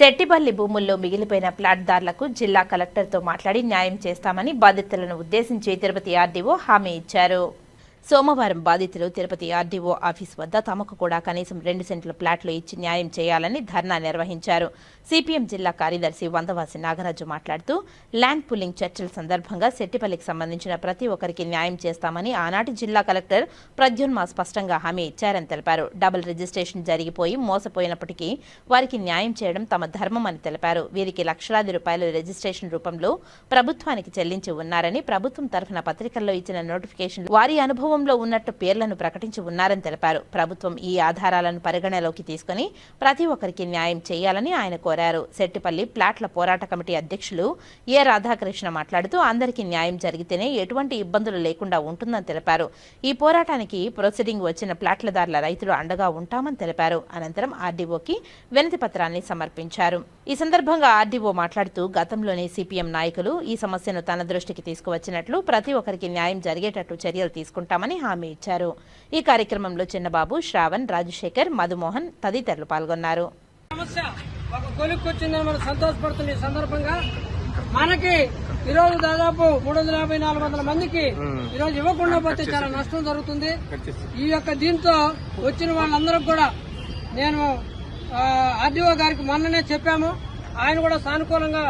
శెట్టిపల్లి భూముల్లో మిగిలిపోయిన ప్లాట్దారులకు జిల్లా కలెక్టర్తో మాట్లాడి న్యాయం చేస్తామని బాధితులను ఉద్దేశించి తిరుపతి ఆర్డీఓ హామీ ఇచ్చారు. సోమవారం బాధితులు తిరుపతి ఆర్డీఓ ఆఫీస్ వద్ద తమకు కూడా కనీసం రెండు సెంట్ల ప్లాట్లు ఇచ్చి న్యాయం చేయాలని ధర్నా నిర్వహించారు. సిపిఎం జిల్లా కార్యదర్శి వందవాసి నాగరాజు మాట్లాడుతూ ల్యాండ్ పుల్లింగ్ చర్చల సందర్భంగా శెట్టిపల్లికి సంబంధించిన ప్రతి ఒక్కరికి న్యాయం చేస్తామని ఆనాటి జిల్లా కలెక్టర్ ప్రద్యున్మా స్పష్టంగా హామీ ఇచ్చారని తెలిపారు. డబుల్ రిజిస్ట్రేషన్ జరిగిపోయి మోసపోయినప్పటికీ వారికి న్యాయం చేయడం తమ ధర్మం అని తెలిపారు. వీరికి లక్షలాది రూపాయలు రిజిస్ట్రేషన్ రూపంలో ప్రభుత్వానికి చెల్లించి ఉన్నారని ప్రభుత్వం తరఫున పత్రికల్లో ఇచ్చిన నోటిఫికేషన్ వారి అనుభవం అనుభవంలో ఉన్నట్టు పేర్లను ప్రకటించి ఉన్నారని తెలిపారు. ప్రభుత్వం ఈ ఆధారాలను పరిగణలోకి తీసుకుని ప్రతి ఒక్కరికి న్యాయం చేయాలని ఆయన కోరారు. సెట్టిపల్లి ప్లాట్ల పోరాట కమిటీ అధ్యక్షులు ఏ రాధాకృష్ణ మాట్లాడుతూ అందరికీ న్యాయం జరిగితేనే ఎటువంటి ఇబ్బందులు లేకుండా ఉంటుందని తెలిపారు. ఈ పోరాటానికి ప్రొసీడింగ్ వచ్చిన ప్లాట్లదారుల రైతులు అండగా ఉంటామని తెలిపారు. అనంతరం ఆర్డీఓకి వినతి పత్రాన్ని సమర్పించారు. ఈ సందర్భంగా ఆర్డీఓ మాట్లాడుతూ గతంలోనే సిపిఎం నాయకులు ఈ సమస్యను తన దృష్టికి తీసుకువచ్చినట్లు ప్రతి ఒక్కరికి న్యాయం జరిగేటట్టు చర్యలు తీసుకుంటాం తీసుకుంటామని హామీ ఇచ్చారు. ఈ కార్యక్రమంలో చిన్నబాబు శ్రావణ్ రాజశేఖర్ మధుమోహన్ తదితరులు పాల్గొన్నారు. సమస్య ఒక కొలిక్కి వచ్చిందని మనం సంతోషపడుతున్న ఈ సందర్భంగా మనకి ఈరోజు దాదాపు మూడు వందల యాభై నాలుగు వందల మందికి ఈరోజు ఇవ్వకుండా పోతే చాలా నష్టం జరుగుతుంది. ఈ యొక్క దీంతో వచ్చిన వాళ్ళందరూ కూడా నేను ఆర్డీఓ గారికి మొన్ననే చెప్పాము. ఆయన కూడా సానుకూలంగా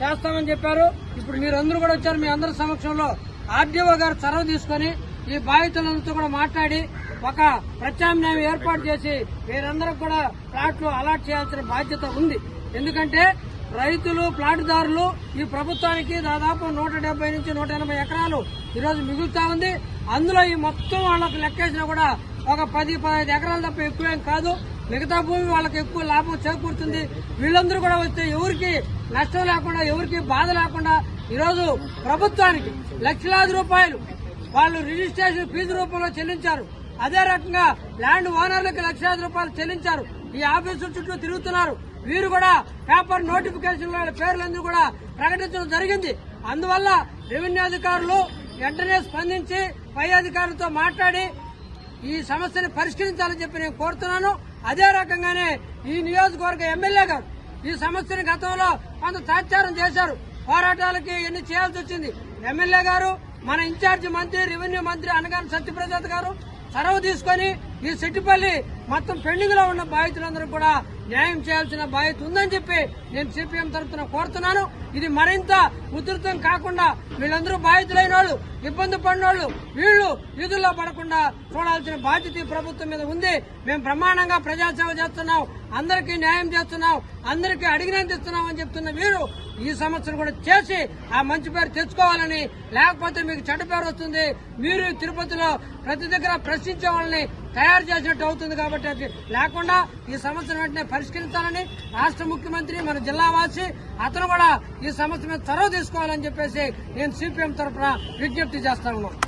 చేస్తామని చెప్పారు. ఇప్పుడు మీరందరూ కూడా వచ్చారు మీ అందరి సమక్షంలో ఆర్డీఓ గారు చొరవ తీసుకొని ఈ బాధితులందరితో కూడా మాట్లాడి ఒక ప్రత్యామ్నాయం ఏర్పాటు చేసి వీరందరూ కూడా ప్లాట్లు అలాట్ చేయాల్సిన బాధ్యత ఉంది. ఎందుకంటే రైతులు ప్లాట్దారులు ఈ ప్రభుత్వానికి దాదాపు నూట డెబ్బై నుంచి నూట ఎనభై ఎకరాలు ఈరోజు మిగులుతా ఉంది. అందులో ఈ మొత్తం వాళ్ళకి లెక్కేసినా కూడా ఒక పది పదహైదు ఎకరాలు తప్ప ఎక్కువేం కాదు. మిగతా భూమి వాళ్ళకి ఎక్కువ లాభం చేకూరుతుంది. వీళ్ళందరూ కూడా వస్తే ఎవరికి నష్టం లేకుండా ఎవరికి బాధ లేకుండా ఈరోజు ప్రభుత్వానికి లక్షలాది రూపాయలు వాళ్ళు రిజిస్ట్రేషన్ ఫీజు రూపంలో చెల్లించారు. అదే రకంగా ల్యాండ్ ఓనర్లకు లక్షాది రూపాయలు చెల్లించారు. ఈ ఆఫీసు చుట్టూ తిరుగుతున్నారు. వీరు కూడా పేపర్ నోటిఫికేషన్ పేర్లందరూ కూడా ప్రకటించడం జరిగింది. అందువల్ల రెవెన్యూ అధికారులు వెంటనే స్పందించి పై అధికారులతో మాట్లాడి ఈ సమస్యను పరిష్కరించాలని చెప్పి నేను కోరుతున్నాను. అదే రకంగానే ఈ నియోజకవర్గ ఎమ్మెల్యే గారు ఈ సమస్యను గతంలో కొంత తాత్సారం చేశారు. పోరాటాలకి ఎన్ని చేయాల్సి వచ్చింది? ఎమ్మెల్యే గారు మన ఇన్ఛార్జి మంత్రి రెవెన్యూ మంత్రి అనగాని సత్యప్రసాద్ గారు చొరవ తీసుకొని ఈ సెట్టిపల్లి మొత్తం పెండింగ్లో ఉన్న బాధితులందరూ కూడా న్యాయం చేయాల్సిన బాధ్యత ఉందని చెప్పి నేను సిపిఎం తరఫున కోరుతున్నాను. ఇది మరింత ఉధృతం కాకుండా వీళ్ళందరూ బాధితులైన వాళ్ళు ఇబ్బంది పడిన వాళ్ళు వీళ్ళు వీధుల్లో పడకుండా చూడాల్సిన బాధ్యత ఈ ప్రభుత్వం మీద ఉంది. మేము బ్రహ్మాండంగా ప్రజాసేవ చేస్తున్నాం అందరికీ న్యాయం చేస్తున్నాం అందరికీ అడిగినంత ఇస్తున్నాం అని చెప్తున్న వీరు ఈ సమస్యను కూడా చేసి ఆ మంచి పేరు తెచ్చుకోవాలని లేకపోతే మీకు చెడ్డ పేరు వస్తుంది. మీరు తిరుపతిలో ప్రతి దగ్గర ప్రశ్నించే వాళ్ళని తయారు చేసినట్టు అవుతుంది కాబట్టి అది లేకుండా ఈ సమస్యను వెంటనే పరిష్కరించాలని రాష్ట్ర ముఖ్యమంత్రి మన జిల్లావాసి అతను కూడా ఈ సమస్య మీద చొరవ తీసుకోవాలని చెప్పేసి నేను సిపిఎం తరఫున విజ్ఞప్తి చేస్తా ఉన్నాను.